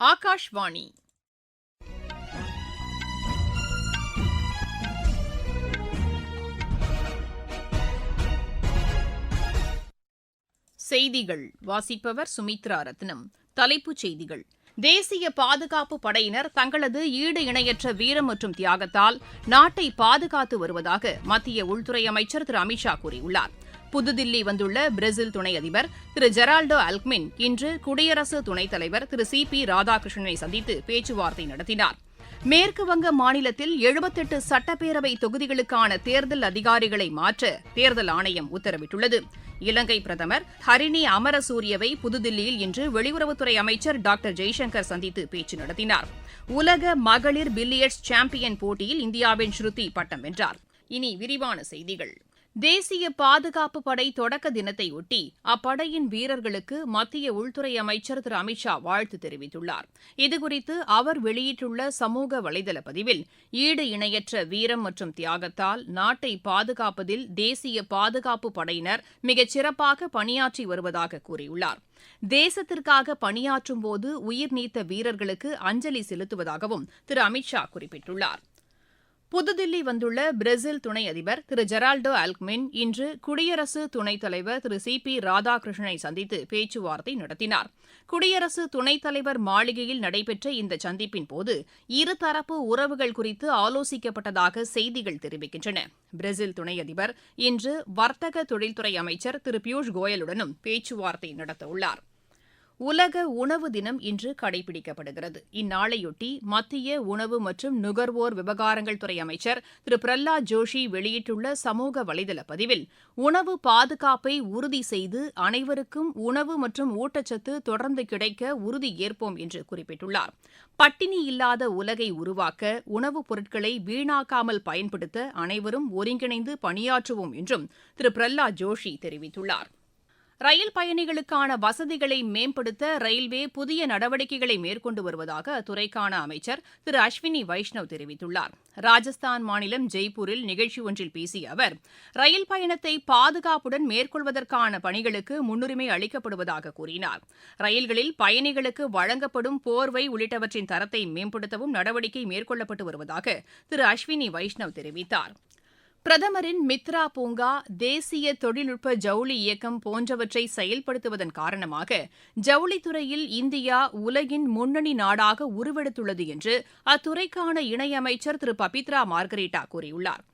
ஆகாஷ்வாணி. செய்திகள். வாசிப்பவர் சுமித்ரா ரத்னம். தலைப்புச் செய்திகள். தேசிய பாதுகாப்பு படையினர் தங்களது ஈடு இணையற்ற வீரம் மற்றும் தியாகத்தால் நாட்டை பாதுகாத்து வருவதாக மத்திய உள்துறை அமைச்சர் திரு அமித்ஷா கூறியுள்ளார். புதுதில்லி வந்துள்ள பிரேசில் துணை அதிபர் திரு ஜெரால்டோ அல்க்மின் இன்று குடியரசு துணைத் தலைவர் திரு சி பி ராதாகிருஷ்ணனை சந்தித்து பேச்சுவார்த்தை நடத்தினார். மேற்கு வங்க மாநிலத்தில் எழுபத்தெட்டு சட்டப்பேரவை தொகுதிகளுக்கான தேர்தல் அதிகாரிகளை மாற்ற தேர்தல் ஆணையம் உத்தரவிட்டுள்ளது. இலங்கை பிரதமர் ஹரிணி அமரசூரியவை புதுதில்லியில் இன்று வெளியுறவுத்துறை அமைச்சர் டாக்டர் ஜெய்சங்கர் சந்தித்து பேச்சு நடத்தினார். உலக மகளிர் பில்லியர்ட்ஸ் சாம்பியன் போட்டியில் இந்தியாவின் ஸ்ருதி பட்டம் வென்றார். இனி விரிவான செய்திகள். தேசிய பாதுகாப்பு படை தொடக்க தினத்தையொட்டி அப்படையின் வீரர்களுக்கு மத்திய உள்துறை அமைச்சர் திரு அமித்ஷா வாழ்த்து தெரிவித்துள்ளார். இதுகுறித்து அவர் வெளியிட்டுள்ள சமூக வலைதள பதிவில் ஈடு இணையற்ற வீரம் மற்றும் தியாகத்தால் நாட்டை பாதுகாப்பதில் தேசிய பாதுகாப்பு படையினர் மிகச் சிறப்பாக பணியாற்றி வருவதாக கூறியுள்ளார். தேசத்திற்காக பணியாற்றும் போது உயிர் நீத்த வீரர்களுக்கு அஞ்சலி செலுத்துவதாகவும் திரு அமித்ஷா குறிப்பிட்டுள்ளார். புதுதில்லி வந்துள்ள பிரேசில் துணை அதிபர் திரு ஜெரால்டோ அல்க்மின் இன்று குடியரசு துணைத் தலைவர் திரு சி பி ராதாகிருஷ்ணனை சந்தித்து பேச்சுவார்த்தை நடத்தினார். குடியரசு துணைத் தலைவர் மாளிகையில் நடைபெற்ற இந்த சந்திப்பின் போது இருதரப்பு உறவுகள் குறித்து ஆலோசிக்கப்பட்டதாக செய்திகள் தெரிவிக்கின்றன. பிரேசில் துணை அதிபர் இன்று வர்த்தக தொழில்துறை அமைச்சர் திரு பியூஷ் கோயலுடனும் பேச்சுவார்த்தை நடத்தவுள்ளார். உலக உணவு தினம் இன்று கடைபிடிக்கப்படுகிறது. இந்நாளையொட்டி மத்திய உணவு மற்றும் நுகர்வோர் விவகாரங்கள் துறை அமைச்சர் திரு பிரஹ்லாத் ஜோஷி வெளியிட்டுள்ள சமூக வலைதள பதிவில் உணவு பாதுகாப்பை உறுதி செய்து அனைவருக்கும் உணவு மற்றும் ஊட்டச்சத்து தொடர்ந்து கிடைக்க உறுதி ஏற்போம் என்று குறிப்பிட்டுள்ளார். பட்டினி இல்லாத உலகை உருவாக்க உணவுப் பொருட்களை வீணாக்காமல் பயன்படுத்த அனைவரும் ஒருங்கிணைந்து பணியாற்றுவோம் என்றும் திரு பிரஹ்லாத் ஜோஷி தெரிவித்துள்ளார். ரயில் பயணிகளுக்கான வசதிகளை மேம்படுத்த ரயில்வே புதிய நடவடிக்கைகளை மேற்கொண்டு வருவதாக அத்துறைக்கான அமைச்சர் திரு அஸ்வினி வைஷ்ணவ் தெரிவித்துள்ளார். ராஜஸ்தான் மாநிலம் ஜெய்ப்பூரில் நிகழ்ச்சி ஒன்றில் பேசிய அவர் ரயில் பயணத்தை பாதுகாப்புடன் மேற்கொள்வதற்கான பணிகளுக்கு முன்னுரிமை அளிக்கப்படுவதாக கூறினார். ரயில்களில் பயணிகளுக்கு வழங்கப்படும் போர்வை உள்ளிட்டவற்றின் தரத்தை மேம்படுத்தவும் நடவடிக்கை மேற்கொள்ளப்பட்டு வருவதாக திரு அஸ்வினி வைஷ்ணவ் தெரிவித்தார். பிரதமரின் மித்ரா பூங்கா தேசிய தொழில்நுட்ப ஜவுளி இயக்கம் போன்றவற்றை செயல்படுத்துவதன் காரணமாக ஜவுளித்துறையில் இந்தியா உலகின் முன்னணி நாடாக உருவெடுத்துள்ளது என்று அத்துறைக்கான இணையமைச்சர் திரு. பபித்ரா மார்கரேட்டா கூறியுள்ளார்.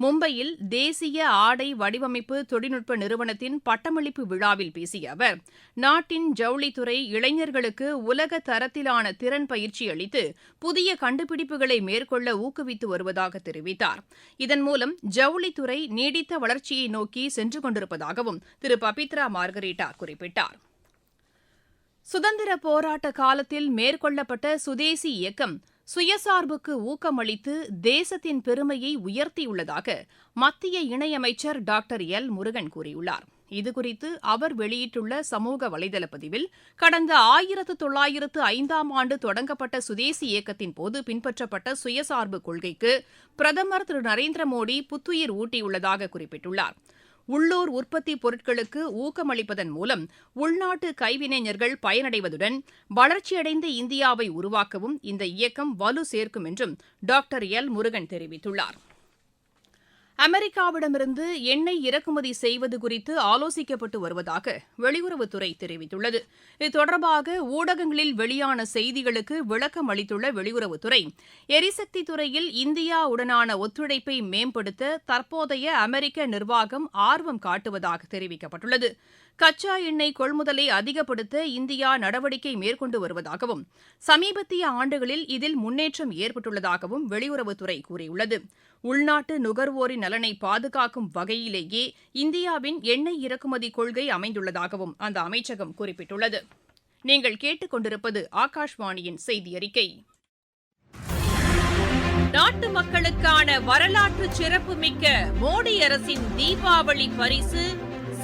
மும்பையில் தேசிய ஆடை வடிவமைப்பு தொழில்நுட்ப நிறுவனத்தின் பட்டமளிப்பு விழாவில் பேசிய அவர் நாட்டின் ஜவுளித்துறை இளைஞர்களுக்கு உலக தரத்திலான திறன் பயிற்சி அளித்து புதிய கண்டுபிடிப்புகளை மேற்கொள்ள ஊக்குவித்து வருவதாக தெரிவித்தார். இதன் மூலம் ஜவுளித்துறை நீடித்த வளர்ச்சியை நோக்கி சென்று கொண்டிருப்பதாகவும் திரு பபித்ரா மார்கரீட்டா குறிப்பிட்டார். சுதந்திர போராட்ட காலத்தில் மேற்கொள்ளப்பட்ட சுதேசி இயக்கம் சுயசார்புக்கு ஊக்கமளித்து தேசத்தின் பெருமையை உயர்த்தியுள்ளதாக மத்திய இணையமைச்சர் டாக்டர் எல். முருகன் கூறியுள்ளார். இதுகுறித்து அவர் வெளியிட்டுள்ள சமூக வலைதள பதிவில் கடந்த ஆயிரத்து தொள்ளாயிரத்து ஐந்தாம் ஆண்டு தொடங்கப்பட்ட சுதேசி இயக்கத்தின் போது பின்பற்றப்பட்ட சுயசார்பு கொள்கைக்கு பிரதமர் திரு. நரேந்திர மோடி புத்துயிர் ஊட்டியுள்ளதாக குறிப்பிட்டுள்ளார். உள்ளூர் உற்பத்தி பொருட்களுக்கு ஊக்கமளிப்பதன் மூலம் உள்நாட்டு கைவினைஞர்கள் பயனடைவதுடன் வளர்ச்சியடைந்த இந்தியாவை உருவாக்கவும் இந்த இயக்கம் வலு சேர்க்கும் என்றும் டாக்டர் எல் முருகன் தெரிவித்துள்ளார். அமெரிக்காவிடமிருந்து எண்ணெய் இறக்குமதி செய்வது குறித்து ஆலோசிக்கப்பட்டு வருவதாக வெளியுறவுத்துறை தெரிவித்துள்ளது. இது தொடர்பாக ஊடகங்களில் வெளியான செய்திகளுக்கு விளக்கம் அளித்துள்ள வெளியுறவுத்துறை எரிசக்தி துறையில் இந்தியாவுடனான ஒத்துழைப்பை மேம்படுத்த தற்போதைய அமெரிக்க நிர்வாகம் ஆர்வம் காட்டுவதாக தெரிவிக்கப்பட்டுள்ளது. கச்சா எண்ணெய் கொள்முதலை அதிகப்படுத்த இந்தியா நடவடிக்கை மேற்கொண்டு வருவதாகவும் சமீபத்திய ஆண்டுகளில் இதில் முன்னேற்றம் ஏற்பட்டுள்ளதாகவும் வெளியுறவுத்துறை கூறியுள்ளது. உள்நாட்டு நுகர்வோரின் நலனை பாதுகாக்கும் வகையிலேயே இந்தியாவின் எண்ணெய் இறக்குமதி கொள்கை அமைந்துள்ளதாகவும் அந்த அமைச்சகம் குறிப்பிட்டுள்ளது. நீங்கள் கேட்டுக்கொண்டிருப்பது ஆகாஷ்வாணியின் செய்தி அறிக்கை நாட்டு மக்களுக்கான வரலாற்று சிறப்புமிக்க மோடி அரசின் தீபாவளி பரிசு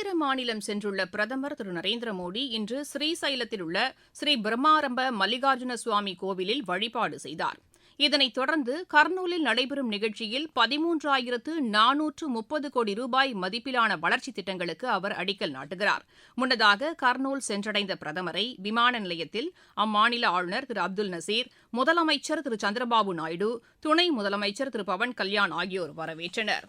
ஆந்திர மாநிலம் சென்றுள்ள பிரதமர் திரு நரேந்திர மோடி இன்று ஸ்ரீசைலத்தில் உள்ள ஸ்ரீ பிரம்மாரம்ப மல்லிகார்ஜுன சுவாமி கோவிலில் வழிபாடு செய்தார். இதனைத் தொடர்ந்து கர்னூலில் நடைபெறும் நிகழ்ச்சியில் பதிமூன்றாயிரத்து நானூற்று முப்பது கோடி ரூபாய் மதிப்பிலான வளர்ச்சித் திட்டங்களுக்கு அவர் அடிக்கல் நாட்டுகிறார். முன்னதாக கர்னூல் சென்றடைந்த பிரதமரை விமான நிலையத்தில் அம்மாநில ஆளுநர் திரு அப்துல் நசீர் முதலமைச்சர் திரு சந்திரபாபு நாயுடு துணை முதலமைச்சர் திரு பவன் கல்யாண் ஆகியோர் வரவேற்றனர்.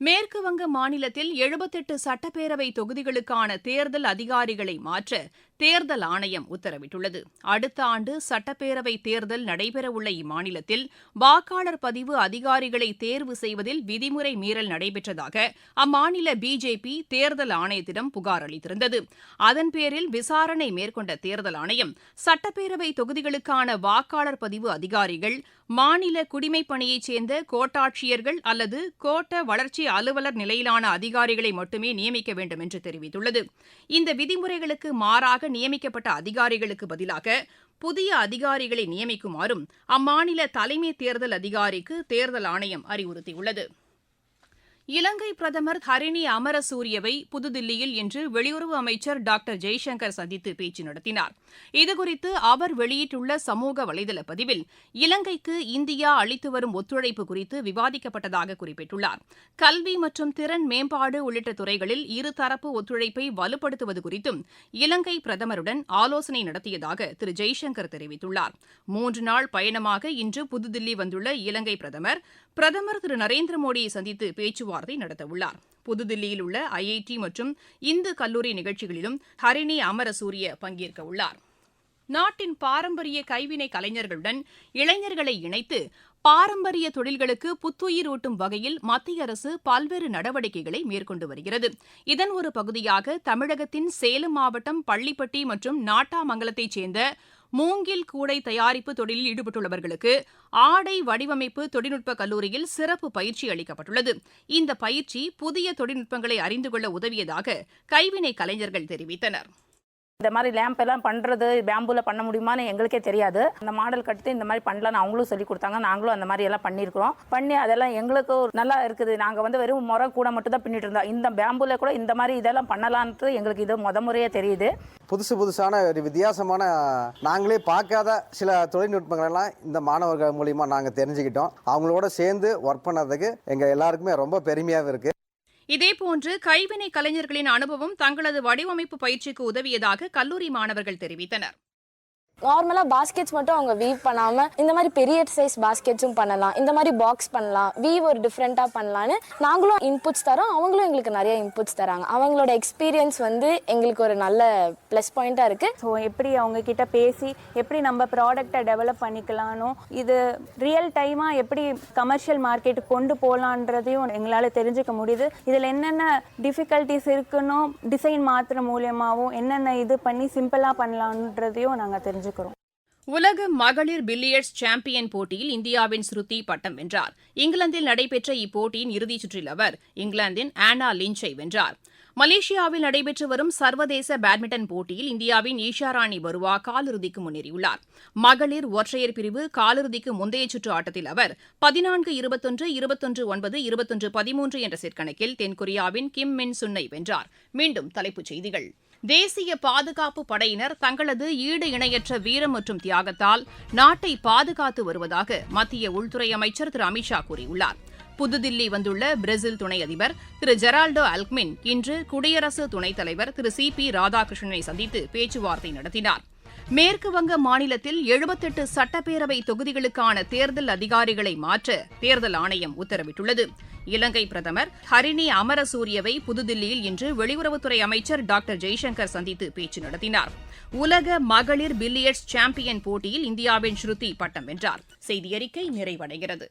மேற்குவங்க மாநிலத்தில் எழுபத்தெட்டு சட்டப்பேரவை தொகுதிகளுக்கான தேர்தல் அதிகாரிகளை மாற்ற தேர்தல் ஆணையம் உத்தரவிட்டுள்ளது. அடுத்த ஆண்டு சட்டப்பேரவை தேர்தல் நடைபெறவுள்ள இம்மாநிலத்தில் வாக்காளர் பதிவு அதிகாரிகளை தேர்வு செய்வதில் விதிமுறை மீறல் நடைபெற்றதாக அம்மாநில பிஜேபி தேர்தல் ஆணையத்திடம் புகார் அளித்திருந்தது. அதன் பேரில் விசாரணை மேற்கொண்ட தேர்தல் ஆணையம் சட்டப்பேரவை தொகுதிகளுக்கான வாக்காளர் பதிவு அதிகாரிகள் மாநில குடிமைப் பணியைச் சேர்ந்த கோட்டாட்சியர்கள் அல்லது கோட்ட வளர்ச்சி அலுவலர் நிலையிலான அதிகாரிகளை மட்டுமே நியமிக்க வேண்டும் என்று தெரிவித்துள்ளது. இந்த விதிமுறைகளுக்கு மாறாக நியமிக்கப்பட்ட அதிகாரிகளுக்கு பதிலாக புதிய அதிகாரிகளை நியமிக்குமாறும் அம்மாநில தலைமை தேர்தல் அதிகாரிக்கு தேர்தல் ஆணையம் அறிவுறுத்தியுள்ளது. இலங்கை பிரதமர் ஹரிணி அமரசூரியவை புதுதில்லியில் இன்று வெளியுறவு அமைச்சர் டாக்டர் ஜெய்சங்கர் சந்தித்து பேச்சு நடத்தினார். இதுகுறித்து அவர் வெளியிட்டுள்ள சமூக வலைதள பதிவில் இலங்கைக்கு இந்தியா அளித்து வரும் ஒத்துழைப்பு குறித்து விவாதிக்கப்பட்டதாக குறிப்பிட்டுள்ளார். கல்வி மற்றும் திறன் மேம்பாடு உள்ளிட்ட துறைகளில் இருதரப்பு ஒத்துழைப்பை வலுப்படுத்துவது குறித்தும் இலங்கை பிரதமருடன் ஆலோசனை நடத்தியதாக திரு ஜெய்சங்கர் தெரிவித்துள்ளார். மூன்று நாள் பயணமாக இன்று புதுதில்லி வந்துள்ள இலங்கை பிரதமர் பிரதமர் திரு நரேந்திர மோடியை சந்தித்து பேச்சுவார்த்தை பேச்சுவார்த்தை நடத்தவுள்ளார். புதுதில்லியில் உள்ள ஐஐடி மற்றும் இந்து கல்லூரி நிகழ்ச்சிகளிலும் ஹரிணி அமரசூரிய பங்கேற்க உள்ளார் நாட்டின் பாரம்பரிய கைவினை கலைஞர்களுடன் இளைஞர்களை இணைத்து பாரம்பரிய தொழில்களுக்கு புத்துயிர் ஊட்டும் வகையில் மத்திய அரசு பல்வேறு நடவடிக்கைகளை மேற்கொண்டு வருகிறது. இதன் ஒரு பகுதியாக தமிழகத்தின் சேலம் மாவட்டம் பள்ளிப்பட்டி மற்றும் நாட்டாமங்கலத்தைச் சேர்ந்த மூங்கில் கூடை தயாரிப்பு தொழிலில் ஈடுபட்டுள்ளவர்களுக்கு ஆடை வடிவமைப்பு தொழில்நுட்ப கல்லூரியில் சிறப்பு பயிற்சி அளிக்கப்பட்டுள்ளது. இந்த பயிற்சி புதிய தொழில்நுட்பங்களை அறிந்து கொள்ள உதவியதாக கைவினை கலைஞர்கள் தெரிவித்தனர். இந்த மாதிரி லேம்ப் எல்லாம் பண்ணுறது பேம்பூவில் பண்ண முடியுமான்னு எங்களுக்கே தெரியாது. அந்த மாடல் கட்டு இந்த மாதிரி பண்ணலாம்னு அவங்களும் சொல்லி கொடுத்தாங்க. நாங்களும் அந்த மாதிரி எல்லாம் பண்ணியிருக்கிறோம். பண்ணி அதெல்லாம் எங்களுக்கு ஒரு நல்லா இருக்குது. நாங்கள் வந்து வெறும் முறை கூட மட்டும் தான் பின்னிட்டு இருந்தோம். இந்த பேம்பூவில் கூட இந்த மாதிரி இதெல்லாம் பண்ணலான்ட்டு எங்களுக்கு இது முத முறையே தெரியுது. புதுசு புதுசான ஒரு வித்தியாசமான நாங்களே பார்க்காத சில தொழில்நுட்பங்கள் எல்லாம் இந்த மாணவர்கள் மூலிமா நாங்கள் தெரிஞ்சுக்கிட்டோம். அவங்களோட சேர்ந்து ஒர்க் பண்ணதுக்கு எங்கள் எல்லாருக்குமே ரொம்ப பெருமையாகவும் இருக்குது இதேபோன்று கைவினை கலைஞர்களின் அனுபவம் தங்களது வடிவமைப்பு பயிற்சிக்கு உதவியதாக கல்லூரி மாணவர்கள் தெரிவித்தனர். நார்மலாக பாஸ்கெட்ஸ் மட்டும் அவங்க வீவ் பண்ணாமல் இந்த மாதிரி பெரிய சைஸ் பாஸ்கெட்ஸும் பண்ணலாம். இந்த மாதிரி பாக்ஸ் பண்ணலாம். வீவ் ஒரு டிஃப்ரெண்ட்டாக பண்ணலான்னு நாங்களும் இன்புட்ஸ் தரோம். அவங்களும் எங்களுக்கு நிறைய இன்புட்ஸ் தராங்க. அவங்களோட எக்ஸ்பீரியன்ஸ் வந்து எங்களுக்கு ஒரு நல்ல ப்ளஸ் பாயிண்ட்டாக இருக்குது ஸோ எப்படி அவங்க கிட்ட பேசி எப்படி நம்ம ப்ராடக்டை டெவலப் பண்ணிக்கலானோ இது ரியல் டைமாக எப்படி கமர்ஷியல் மார்க்கெட்டுக்கு கொண்டு போகலான்றதையும் எங்களால் தெரிஞ்சுக்க முடியுது. இதில் என்னென்ன டிஃபிகல்ட்டிஸ் இருக்குன்னோ டிசைன் மாற்றுற மூலியமாகவும் என்னென்ன இது பண்ணி சிம்பிளாக பண்ணலான்றதையும் நாங்கள் தெரிஞ்சுக்கிறோம் உலக மகளிர் பில்லியர்ட்ஸ் சாம்பியன் போட்டியில் இந்தியாவின் ஸ்ருதி பட்டம் வென்றார். இங்கிலாந்தில் நடைபெற்ற இப்போட்டியின் இறுதிச் சுற்றில் அவர் இங்கிலாந்தின் ஆனா லிஞ்சை வென்றார். மலேசியாவில் நடைபெற்று வரும் சர்வதேச பேட்மிண்டன் போட்டியில் இந்தியாவின் ஈஷா ராணி பருவா காலிறுதிக்கு முன்னேறியுள்ளார். மகளிர் ஒற்றையர் பிரிவு காலிறுதிக்கு முந்தைய சுற்று ஆட்டத்தில் அவர் பதினான்கு இருபத்தொன்று இருபத்தொன்று ஒன்பது இருபத்தொன்று பதிமூன்று என்ற செட் கணக்கில் தென்கொரியாவின் கிம் மின் சுன்னை வென்றார். மீண்டும் தலைப்புச் செய்திகள். தேசிய பாதுகாப்பு படையினர் தங்களது ஈடு இணையற்ற வீரம் மற்றும் தியாகத்தால் நாட்டை பாதுகாத்து வருவதாக மத்திய உள்துறை அமைச்சர் திரு அமித்ஷா கூறியுள்ளார். புதுதில்லி வந்துள்ள பிரேசில் துணை அதிபர் திரு ஜெரால்டோ அல்க்மின் இன்று குடியரசு துணைத் தலைவர் திரு சி பி ராதாகிருஷ்ணனை சந்தித்து பேச்சுவார்த்தை நடத்தினார். மேற்குவங்க மாநிலத்தில் எழுபத்தெட்டு சட்டப்பேரவை தொகுதிகளுக்கான தேர்தல் அதிகாரிகளை மாற்ற தேர்தல் ஆணையம் உத்தரவிட்டுள்ளது. இலங்கை பிரதமர் ஹரிணி அமரசூரியவை புதுதில்லியில் இன்று வெளியுறவுத்துறை அமைச்சர் டாக்டர் ஜெய்சங்கர் சந்தித்து பேச்சு நடத்தினார். உலக மகளிர் பில்லியர்ட்ஸ் சாம்பியன் போட்டியில் இந்தியாவின் ஸ்ருதி பட்டம் வென்றார். செய்தியறிக்கை நிறைவடைகிறது.